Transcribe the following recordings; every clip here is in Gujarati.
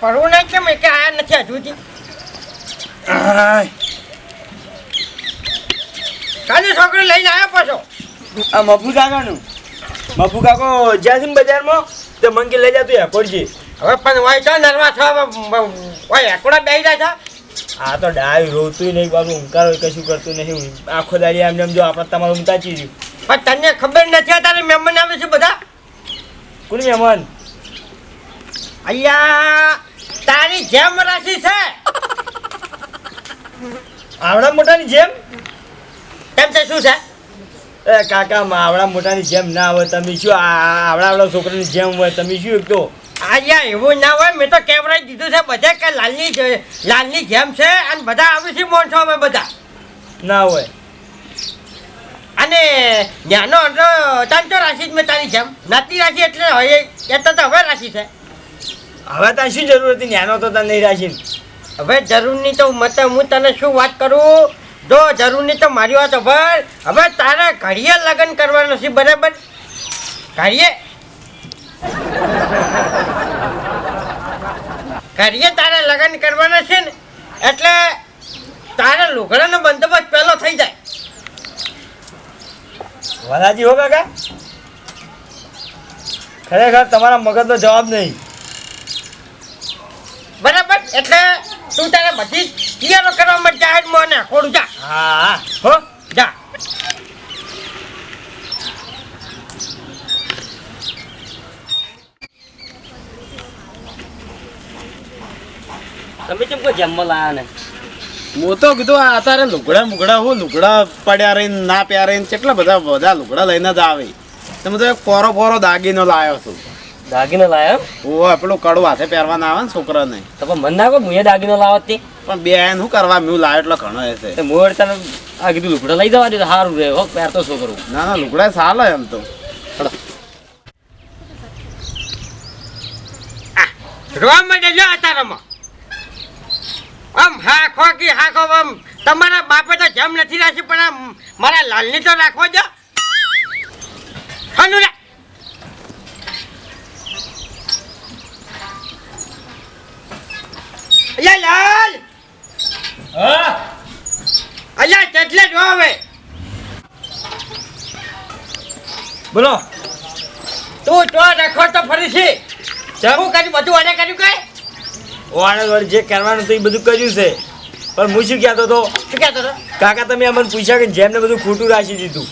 ભરવું નહીં કેમ કે આયા નથી હજુ કાલે છોકરી લઈને આવ્યો પાછો. આ મફુ કાકાનું. મફુ કાકો જ્યાં છે બજારમાં તે મંગી લઈ જતું એરપોર્ટજી હવે પણ હોય તો નરવા છો હોય એકડા બેહી રહ્યા આ તો ડાય રોતું નહીં બાબુ ઊંકાર હોય કશું કરતું નહીં આખો દાડી આમ જેમ જો આપણે તમારું ઉમતાચી રહ્યું છે પણ તને ખબર નથી તારે મહેમાન આવે છે બધા? કોણ મહેમાન? અહીંયા તારી જેમ રાશિ છે. આવડા મોટાની જેમ? કેમ છે શું છે? એ કાકા આવડા મોટાની જેમ ના હોય તમે શું આવડા આવડા છોકરાની જેમ હોય તમે શું એક તો? અહીંયા એવું ના હોય મેં તો કેમેરા દીધું છે બધા કે લાલની લાલની જેમ છે અને બધા આવી છે મોણસો અમે બધા. ના હોય. અને જ્ઞાનો એટલે તાંચો રાશિ જ મેં તારી જેમ. નાતી રાશિ એટલે હવે એ તો હવે રાશિ છે. હવે ત્યાં શું જરૂર હતી? નાનો તો તને નહીં રાખી. હવે જરૂરની તો મત હું તને શું વાત કરું? જો જરૂરની તો મારી વાત ખબર હવે તારે ઘડીએ લગ્ન કરવાનું છે, બરાબર? ઘડીએ? ઘડીએ તારે લગ્ન કરવાના છે ને, એટલે તારે લુગડાનો બંદોબસ્ત પહેલો થઈ જાય. વાલાજી હો કાકા. ખરેખર તમારા મગજનો જવાબ નહીં. બરાબર? એટલે તું તારે બધી તૈયારો કરવા માટે જાહેર મને ખોડું જા. હા. હા હો જા. તમે કેમ કોઈ જમવા લાયા ને હું તો કીધું આ તારે લુગડા મુગડા હું લુગડા પડ્યા રહીને ના પ્યા રહીને કેટલા બધા બધા લુગડા લઈને જ આવે. તમે તો એક કોરો કોરો દાગીનો લાવ્યો છું. દાગીનો લાયા ઓ પેલું કડું હાથે પહેરવાના આવે ને છોકરાને. તો પણ મન ના કહો હું એ દાગીનો લાવત તે પણ બે આયન શું કરવા? મ્યુ લાવ્યો એટલે ઘણો છે. તે મોડ તને આ કીધું લુગડો લઈ જવા દે તો સારું રહે. હો પહેરતો છોકરો ના ના લુગડા ચાલે એમ તો. રોવા માટે લ્યો અતારામાં આમ હાખો કે હાખો આમ તમારા બાપે તો જેમ નથી રાખી પણ આમ મારા લાલની તો રાખવો જો ખાનું રે અલ્યા લાલ! હા? અલ્યા કેટલે જો હવે? બોલો. તું તો રાખો તો ફરી છે શું કર્યું? બધું આને કર્યું કઈ વડે જે કરવાનું હતું એ બધું કર્યું છે. પણ હું શું કહેતો હતો? શું કહેતો હતો? કાકા તમે અમને પૂછ્યા કે જેમને બધું ખોટું રાખી દીધું.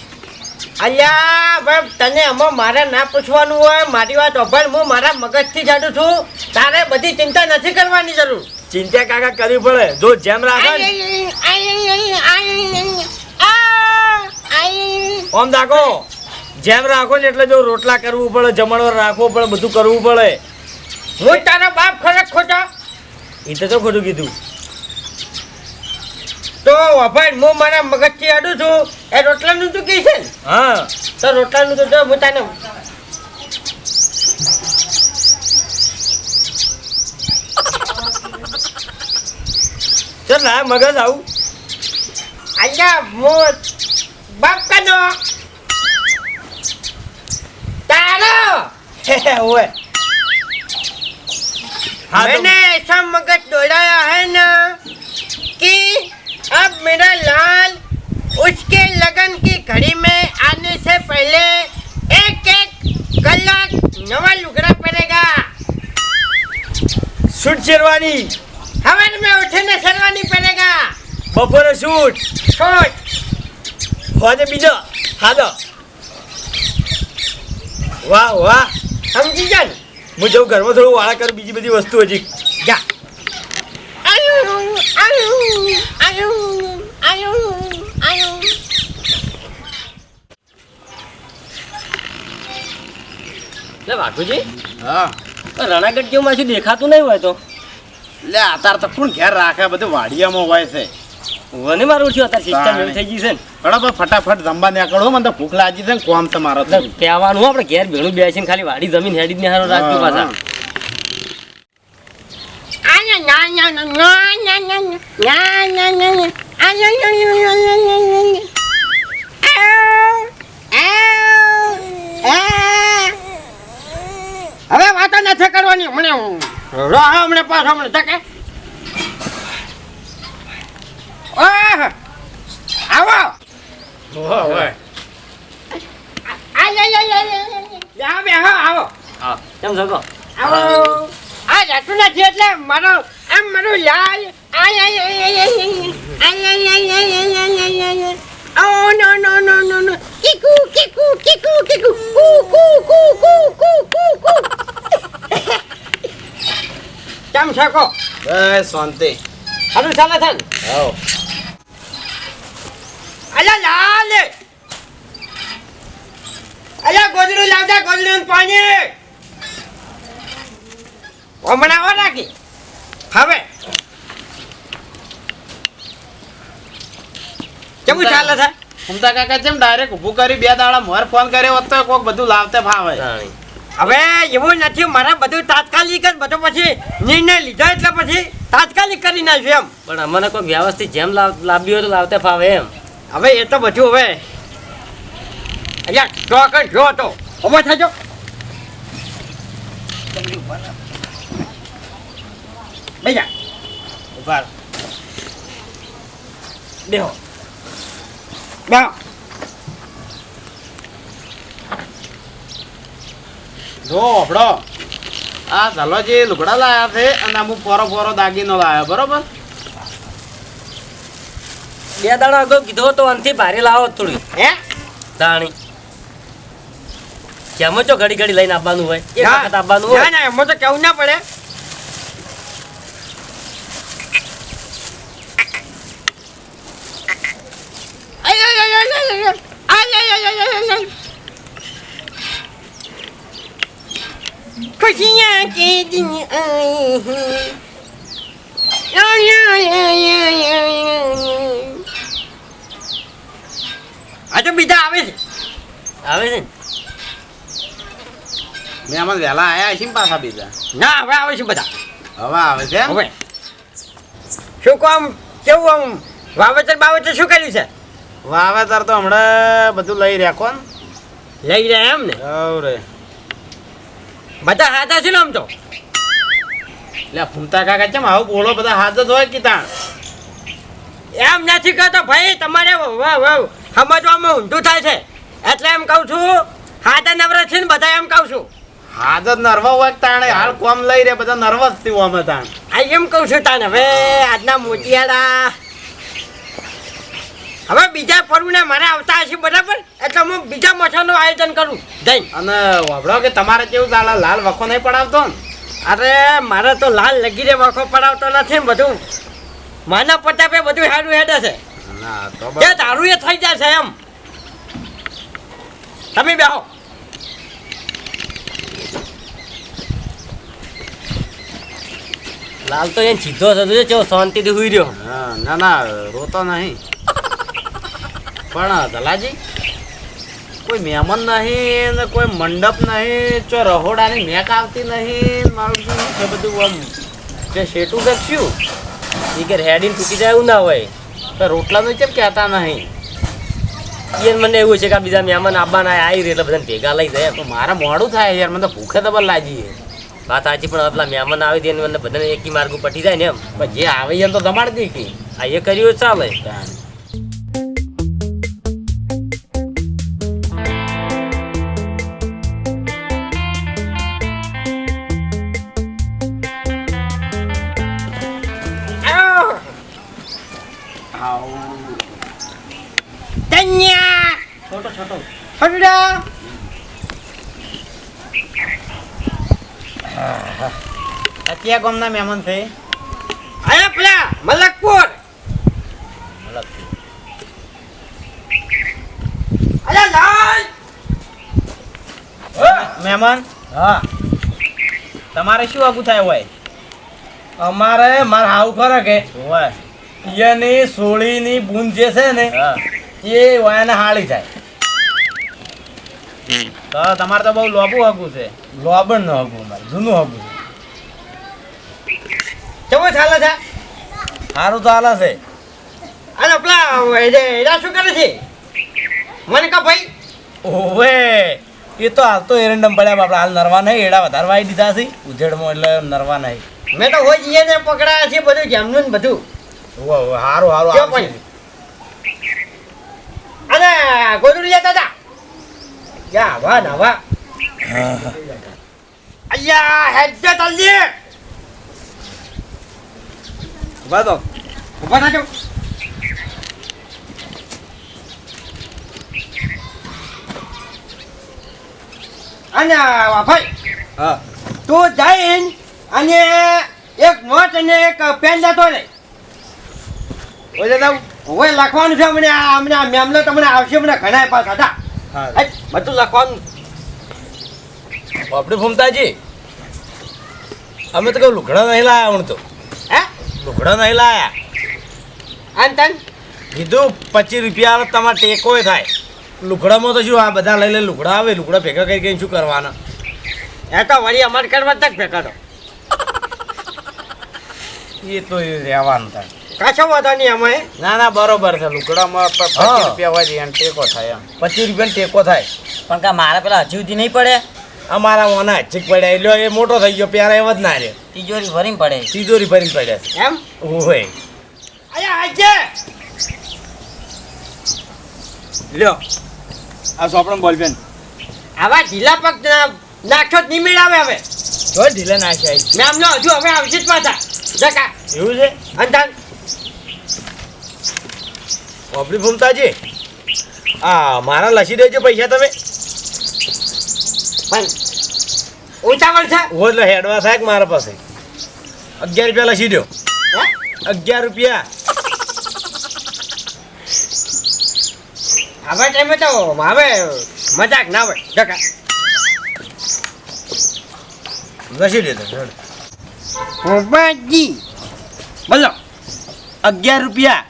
અલ્યા ભાઈ તને આમાં મારે ના પૂછવાનું હોય મારી વાત અભણ હું મારા મગજથી જાડું છું. તારે બધી ચિંતા નથી કરવાની જરૂર. ચિંતા કાકા કરવી પડે. જો જેમ રાખે ઓમ રાખો. જેમ રાખો ને એટલે જો રોટલા કરવું પડે જમણવાર રાખવો પડે બધું કરવું પડે. હું તારો બાપ ખરેખ ખોટો? એ તો તો ખોટું કીધું. તો અભણ હું મારા મગજથી અડું છું. એ રોટલાનું તું કહે છે ને? હા. તો રોટલાનું તો હું તને ચાલ ના મગજ આવું અહીંયા હું બાપ કનો તારો ઓય हाँ तो मैंने ऐसा मगज दौड़ाया है ना कि अब मेरा लाल उसके लगन की घड़ी में आने से पहले एक एक कलाक नवा लुगड़ा पड़ेगा શૂટ શેરવાની સવારે મેં ઉઠીને ખેલવાની પડેગા બપોરે સૂટ શૂટ હોજે બીજો. હાલો. વાહ વાહ. સમજી જા ને? હું જઉં ઘરમાં થોડું વાળા કરું બીજી બધી વસ્તુ હજી. જા. વાઘુજી. હા. રણાગઢ જેવું માછું દેખાતું નહીં હોય તો? લે અતાર તો કોણ ઘેર રાખે બધું વાડિયામાં હોય છે વને મારું થયું અત્યારે સિસ્ટમ એવી થઈ ગઈ છે ને હડો ફટાફટ જમવા નીકળો મને તો ભૂખ લાગી છે ને કોમ તમારો કહેવાનું આપણે ઘેર ભેણું બેસીને ખાલી વાડી જમીન હેડી ને હારો રાખજો પાછા હવે વાતો નથી કરવાની હમણાં હમણે પાછો હમણે ધકે આવો આવો કેમ શકો આવો આ જાતું નથી એટલે મારો આમ મારું લાલ Oh no no no no no! Kiku kiku kiku kiku! Ku ku ku ku ku ku ku! કેમ છે કો? બસ શાંતિ. હાલું ચાલે છે હાવ અલા લાલ! અલા ગોદડું લાવતા ગોદડું પાણી. હમણાં આવો રાખી હવે. કેવું ચાલે છે? મમતા કાકા જેમ ડાયરેક્ટ ઊભું કરી બે દાડા મોર ફોન કર્યો હતો તો કોક બધું લાવતે ફાવે. હવે એવું નથી મારે બધું તાત્કાલિક જ બધો પછી નિર્ણય લીધો એટલે પછી તાત્કાલિક કરી નાખ્યું એમ. પણ અમને કોઈ વ્યવસ્થિત જેમ લાવ્યું હોય તો લાવતા ફાવે એમ. હવે એ તો બધું હવે. અહીંયા ચોકડ જો તો. ઊભો થજો બેજા ઊભા. બેહો. બેહો. જો ઓફડો આ ચાલો જે લુગડા લાયા છે અને અમુક ફોરો ફોરો દાગીનો લાવ્યો બરોબર? બે દાડા અગાઉ કીધો તો અંથી ભારે લાવો થોડી. હે? દાણી કેમ છો? ઘડી ઘડી લઈને આવવાનું હોય. એક વખત આવવાનું હોય. ના એમાં તો કેવું ના પડે આય, આય, આય, આય, આય, આય. આય, આય, આય, આય, આય, આય. ખુશિયા કે દી આઈ હૈ લા લા લા આ તો બીજા આવે છે. આવે છે મેં આમાં વહેલા આવ્યા છીએ પાછા બીજા. ના હવે આવે છે બધા. હવે આવે છે હવે. શું કામ કેવું આમ? વાવેતર બાવેતર શું કર્યું છે? વાવેતર તો હમણાં બધું લઈ રહ્યા કોણ? લઈ રહ્યા એમ ને? રે. બધા હાથા છે ને આમ તો? એટલે ફૂમતા કાકા છે આવું બોલો બધા હાથ જ હોય કીતા એમ નથી કહેતો ભાઈ તમારે સમજવામાં ઊંધું થાય છે. એટલે એમ કહું છું હાથા નવરા છે ને બધા એમ કહું છું. હાથ જ નર્વ હોય કે તાણે હાલ કોમ લઈ રે બધા નર્વસ થયું અમે તાણ. આ એમ કહું છું તાને હવે આજના મોતિયાળા હવે બીજા પરવીને મારે આવતા હશે બરાબર? એટલે હું બીજા મઠાનું આયોજન કરું. જઈ અને વાપરો કે તમારે કેવું ચાલે લાલ વખો નહીં પડાવતો? ને અરે મારે તો લાલ લગીરે વખો પડાવતો નથી બધું. માના પટાપે બધું સારું હેડે છે. તો તારું એ થઈ છે એમ. તમે બેહો. લાલ તો એને સીધો થતો છે શાંતિથી હુઈ રહ્યો. ના ના રોતો નહીં. પણ દલાજી કોઈ મહેમાન નહીં ને કોઈ મંડપ નહીં ચો રહોડાની મેક આવતી નહીં મારું શું છે બધું આમ? જે શેટું દર્શ્યું એ કે રેડીને તૂટી જાય એવું ના હોય. તો રોટલાનું કેમ કહેતા નહીં? એને મને એવું છે કે બીજા મહેમાન આવવાના આવી રહી એટલે બધાને ભેગા લઈ જાય તો મારે મોડું થાય યાર મને તો ભૂખે તો લાગી વાત સાચી પણ પેલા મહેમાન આવી દે મને બધાને એકી માર્ગ પટી જાય ને એમ. પણ જે આવે એમ તો દમાડી દે કે આ એ કર્યું ચાલે. અત્યારે ગામના મહેમાન છે આયા પેલા મલકપુર અલા લાલ મહેમાન હા તમારે શું આગું થાય હોય અમારે મારે હાવ ખરે કે હોય એની સોળીની બૂંદ જે છે ને એ વાયાને હાળી જાય તો તમારે તો બહુ લોબું હગું છે લોબણ નો હગું મારે જૂનું હગું કેવો ચાલે છે? સારું તો હાલે છે. અને પેલા એડા શું કરે છે? મને કહો ભાઈ. ઓવે એ તો હાલ તો એરંડમ પડ્યા આપણે હાલ નરવા નહીં એડા વધારવા દીધા છે. ઉજેડમાં એટલે નરવા નહીં. મેં તો હોય જઈએ ને પકડાયા છે બધું જેમનું ને બધું. હોવે, હોવે, હારું? અને ગોદડી જતા હતા યા વાહ ના વાહ. અయ్యા હેડજો જલ્દી ઊભા તો. ઊભા થાજો અને ભાઈ હા. તું જઈને અને એક નોટ અને એક પેન લેતો રે. ઓલે તો હવે લખવાનું છે મને આ મને મેમલો તમને આવશે મને ઘણા પાસ હતા બધું લખવાનું. બાપડી ફૂમતાજી અમે તો કઈ લુઘડા નહીં લાયા હું તો. લુગડા નહીં લાયા. અંતન કીધું પચીસ રૂપિયા તમારે ટેકો થાય. લુગડામાં તો શું આ બધા લઈ લે લુગડા આવે લુગડા ભેગા કરી કરીને શું કરવાના? એ તો વળી અમારે કરવા તક ભેગાડો. એ તો એ રહેવાનું થાય. કાશો વાંધો નહીં અમે ના ના બરોબર છે. લુગડામાં. પચીસ રૂપિયા હોય એને ટેકો થાય એમ. પચીસ રૂપિયાનો ટેકો થાય. પણ કા મારા પેલા હજી સુધી નહીં પડે? અમારા મોના હજી પડે એટલે એ મોટો થઈ ગયો પ્યારે એવા જ ના રે. તિજોરી ભરીને પડે તિજોરી ભરીને પડે છે. એમ? ઓય અયા આજે લ્યો આ સોપણ બોલપેન આવા ઢીલા પગ નાખ્યો જ નહીં મેળાવે હવે. જો ઢીલે નાખ્યા મેં આમ લો હજુ હવે આવશે જ પાછા. જકા. એવું છે? અંધાન ઓપડી ભૂમતાજી. આ મારા લસી દેજો પૈસા તમે. પણ ઓછા છે ઓછા હેડવા થાય મારા પાસે? અગિયાર રૂપિયા લસી દો અગિયાર રૂપિયા. હવે ટાઈમે તો હવે મજાક ના હોય. લસી દેજો હેડ. ભોપાજી બોલો. અગિયાર રૂપિયા.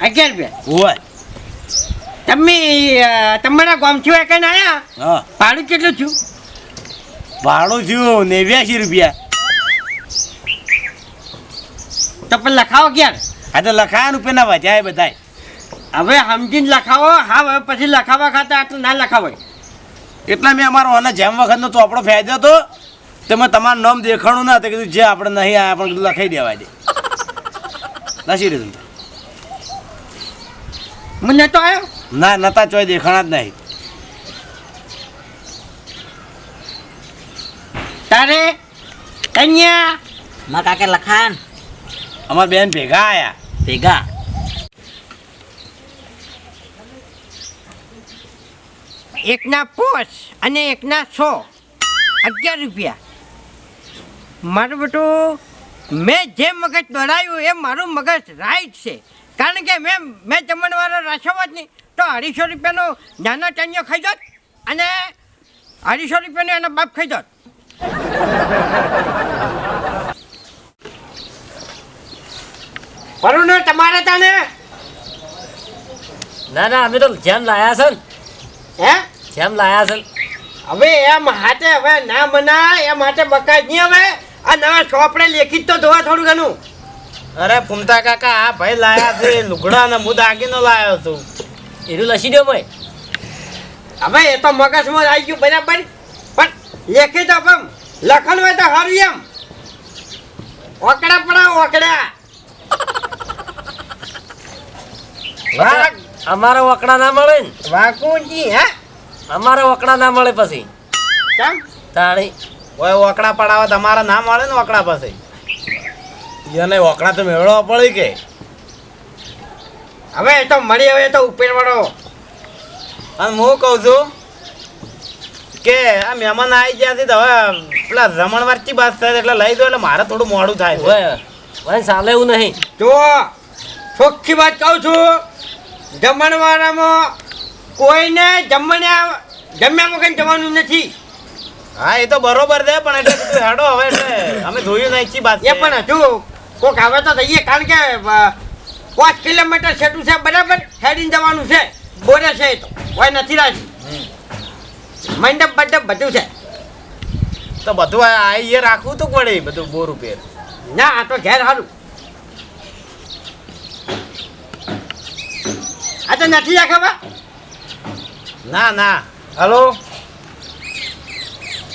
અગિયાર રૂપિયા? હોય. તમે તમારા ગામથી કઈ આયા હા. ભાડું કેટલું છું ભાડું થયું નેવ્યાસી રૂપિયા. તો પણ લખાવો ક્યાં આ તો લખાયા રૂપિયાના વધ્યા બધા હવે સમજીને લખાવો. હા હવે પછી લખાવા ખાતા આટલું ના લખાવાય. એટલા મેં અમારો અને જેમ વખતનો તો આપણો ફાયદો હતો તેમાં તમારું નામ દેખાણું ના તો કીધું જે આપણે નહીં આવે પણ કીધું લખાઈ દેવા દે. લસી દીધું મને તો આવ્યો ના નતા ચોય દેખાણા જ નહીં તારે કન્યા મારા કાકે લખાન અમાર બેન ભેગા આયા. ભેગા. એકના પોસ અને એકના સો. અગિયાર રૂપિયા. મારું બેટું મેં જે મગજ દોડાયું એ મારું મગજ રાઈટ છે. કારણ કે મેં મેં જમણવાળો રાખ્યો જ નહીં. તો અઢીસો રૂપિયાનો નાનો ચણિયો ખાઈ અને અઢીસો રૂપિયાનો એનો બાપ ખાઈ દોત પરું ને તમારે તને ના ના અમે તો જેમ લાયા છે ને હે? જેમ લાયા છે. હવે એમ હાથે હવે ના મના એમ હાથે બકાય નહીં હવે. આ નવા ચોપડે લેખિત તો ધોવા થોડું ઘણું. અરે ફૂમતા કાકા આ ભાઈ લાયા છે લુગડા ને હું દાગીનો લાયો છું. એનું લસી દો ભાઈ હવે એ તો મગજમાં આવી ગયું બરાબર. પણ લેખિત આપમ લખન હોય તો હરું એમ. ઓકડા પડા ઓકડા વાહ અમારા વકડા ના મળે ને. વાકુજી હે? અમારા વકડા ના મળે પછી. કેમ? તાણી. ઓય વકડા પડાવે તમારા ના મળે ને વકડા પછી એને વકડા તો મેળવવા પડી કે. હવે એ તો મળી હવે તો ઉપેર વાળો અને હું કહું છું કે આ મહેમાન આવી ગયા છે તો હવે પેલા રમણવારથી બાદ થાય એટલે લઈ દો એટલે મારે થોડું મોડું થાય ભાઈ ચાલે એવું નહીં. જો ચોખ્ખી વાત કહું છું. જમણવાળામાં કોઈને જમણ્યા જમ્યા વગર જવાનું નથી. હા એ તો બરોબર છે પણ એટલે હેડો હવે એટલે. અમે જોયું નહીં છી બાત એ પણ હજુ કોક આવે તો થઈએ કારણ કે પાંચ કિલોમીટર છેટું છે બરાબર? હેડીને જવાનું છે. બોરે છે એ તો. કોઈ નથી રાજી. મંડપ મંડપ બધું છે. તો બધું આ એ રાખવું તો પડે બધું બોર ઉપર. ના આ તો ઘેર સારું આ તો નથી ખબર? ના ના. હલો?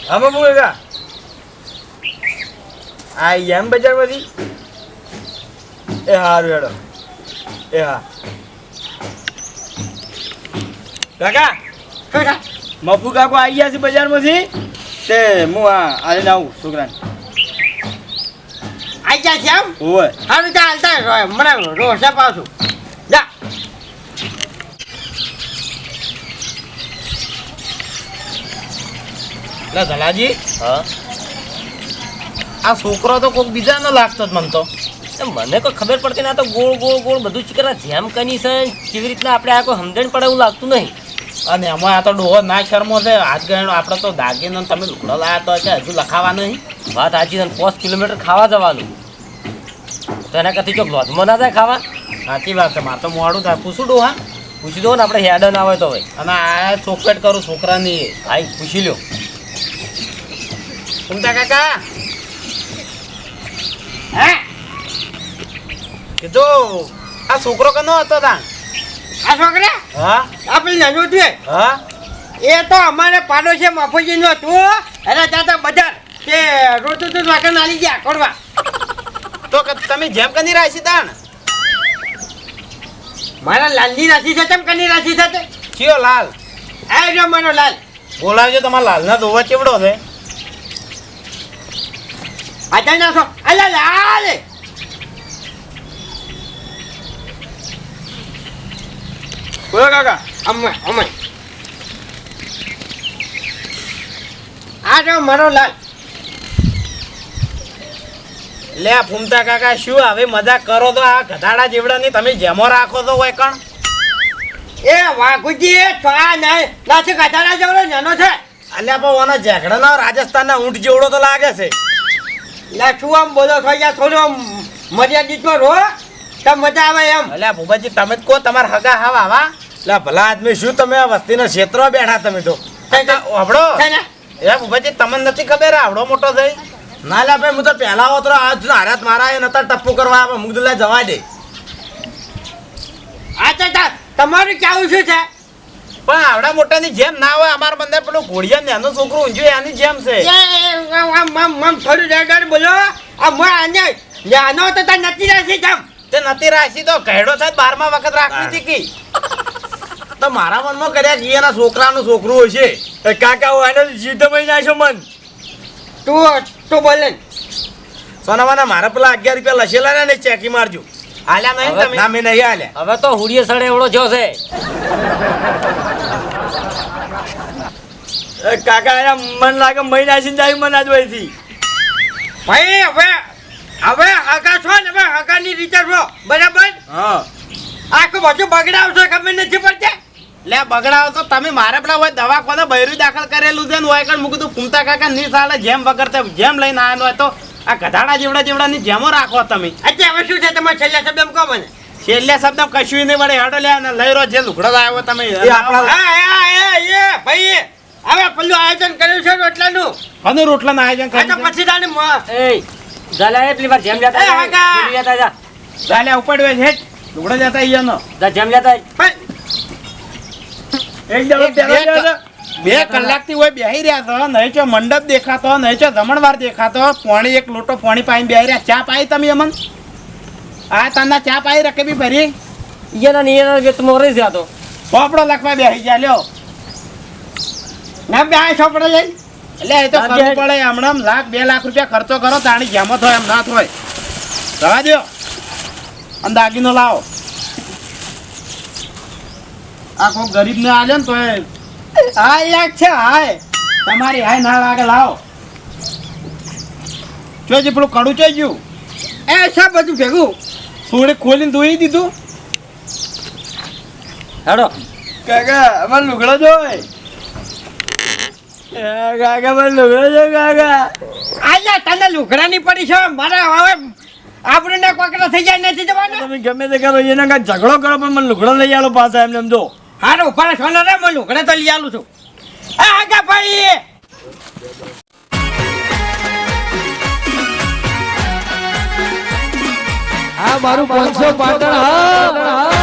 હા બાબુ કાકા આ એમ બજારમાંથી એ હારું હેડો. એ હા. કાકા મફુ કાકો આવી ગયા છે બજારમાંથી તે હું આ આજે આવું છોકરાને. આવી ગયા છે એમ? ઓય સારું ચાલ હાલતા રોસા પાછું લે ધલાજી હા? આ છોકરો તો કોઈક બીજાનો લાગતો જ મને તો તો મને કોઈ ખબર પડતી ના તો ગોળ ગોળ ગોળ બધું ચીકરા જેમ કની છે કેવી રીતના આપણે આ કોઈ સમજણ પડે એવું લાગતું નહીં. અને એમાં આ તો ડોહો ના શરમો છે. આજ ગણો આપણે તો દાગીનો તમે લુકડો લાયા તો છે હજુ લખાવા નહીં. વાત સાચી છે પાંચ કિલોમીટર ખાવા જવાનું. તો એના કરતી ચોક લોજમાં ના થાય ખાવા? સાચી વાત છે મારે તો મોડું થાય. પૂછું ડોહા. પૂછી દો ને આપણે હેડન આવે તો ભાઈ. અને આ ચોકલેટ કરું છોકરાની. ભાઈ પૂછી લ્યો. કુમતા કાકા? હે? કીધું આ છોકરો કનો હતો તા? આ છોકરા? હા? આ પેલી નાનું છે? હા? એ તો અમારે પાડોશી મફુજી નો તું એને ત્યાં બજાર તે રોતું તું વાગે નાલી ગયા કોડવા તો તમે જેમ કની રાશી તાણ મારા લાલની રાશિ છે તેમ કની રાશિ છે ચિયો લાલ? આ જો મારો લાલ. બોલાવજો તમારા લાલના દોવા ચેવડો છે. આજા નાખો અલા લાલ બોલો કાકા અમ્મા અમ્મા આ જો મારો લાલ લે ફૂમતા કાકા શું હવે મજા કરો તો આ ગધાડા જેવડાની તમે જેમો રાખો તો હોય કણ? એ, વાઘુજી, એ આ નહીં નાથી ગધાડા જેવડો નાનો છે. અલ્યા, પણ નો ઝેકડાના રાજસ્થાનના ઊંટ જેવડો તો લાગે છે. લે શું આમ બોલો છો યાર થોડો આમ મર્યાદિતમાં રહો તો મજા આવે એમ. એટલે ભૂપાજી તમે જ કહો તમારા હગા હાવ આવા. એટલે ભલા આદમી શું તમે આ વસ્તીના ક્ષેત્રો બેઠા તમે તો? છે એ ભૂપાજી તમને નથી ખબર આ આવડો મોટો થઈ? ના લે ભાઈ હું તો પહેલા હોતો આજ હારાત મારા એ નતા ટપ્પુ કરવા આવે મુગ્ધ લે જવા દે. અચ્છા તમારું કેવું શું છે? પણ આવડા મોટા ની જેમ ના હોય અમારા બંદર પેલો ઘોડિયા નાનો છોકરું ઊંઝું એની જેમ છે. થોડું રેડર બોલો. આ મોય આને. નાનો તો તાર નથી રાખી તમ તે નથી રાખી તો કહેડો થાય બારમા વખત રાખવી હતી કી? તો મારા મનમાં કર્યા કે એના છોકરાનું છોકરું હશે. કાકા હું એને જીદ મહી નાખ્યો મન. તું તું બોલે ને. મને મારા પેલા અગિયાર રૂપિયા લસેલા ને ચેકી મારજો. આલ્યા નહીં હવે તમે? ના મેં નહીં આલ્યા. હવે તો હુડીએ સડે એવડો જો છે. કાકા મન લાગે મહિના નાખીને જાય મન આજ વયથી. ભાઈ હવે હવે હગા છો ને હવે હગાની રીતે છો બરાબર? હા. આખું બધું બગડાવશો ખબર નથી પડતી? લે બગડાવ તો તમે મારે પેલા હોય દવાખાને બૈરું દાખલ કરેલું છે ને હોય કણ મૂકું તું ફૂમતા કાકા ની સાલે જેમ વગર જેમ લઈને આવ્યો હોય તો આ ગધાડા જેવડા જેવડાની જેમો રાખો તમે. અત્યારે હવે શું છે તમારે છેલ્લા શબ્દ કહો મને. છેલ્લા શબ્દ કશું નહીં વળે હડો લે અને લઈ રહ્યો જે લુગડો આવ્યો તમે. ભાઈ હવે પેલું આયોજન કર્યું છે રોટલાનું. કનું રોટલાનું આયોજન કર્યું પછી તાને મ- એ જા એ પેલી વાર જેમ જતા જતા જા, કાકા. ઉપડવે છે લુગડો જતા જા જેમ જતા. એક બે કલાકથી હોય બેહી રહ્યા તો નહીં છો મંડપ દેખાતો નહીં છો જમણવાર દેખાતો. પોણી એક લોટો પોણી પાઈને બેહી રહ્યા. ચા પાઈ તમે અમન? આ તાના ચા પાઈ રકે બી ભરી ઈયાના ને ઈયાના વેત મોરે છે આ તો પોપડો લખવા બેહી ગયા લ્યો. ના બે આ છોકરો લઈને એટલે એ તો કરવું પડે હમણાં લાખ બે લાખ રૂપિયા ખર્ચો કરો તાણી જેમ થાય એમ ના થાય. રવા દો અને દાગીનો લાવો. આ કોઈ ગરીબને આલે ને તો એ હા યાદ છે હાય. તમારી હાય ના લાગે લાવો. જોજે પેલું કડું ચોઈ ગયું. એ છે બધું ભેગું? થોડી ખોલીને ધોઈ દીધું. હેડો. કાકા અમાર લુગડો જોય કાકા અમાર લુગડો જો કાકા. આજા તને લુગડાની પડી છે મારે હવે આપણને કોકરા થઈ જાય નથી જવાનું. તમે ગમે તે કરો એના કાંઈ ઝઘડો કરો પણ મને લુગડો લઈ આવ્યો પાછા એમને એમ જો. હારું ઉપર સોનો રે મેં લુગડા તો લઈ આલું છું. આગા ભાઈ હા, મારું પાંચસો પાટણ હા.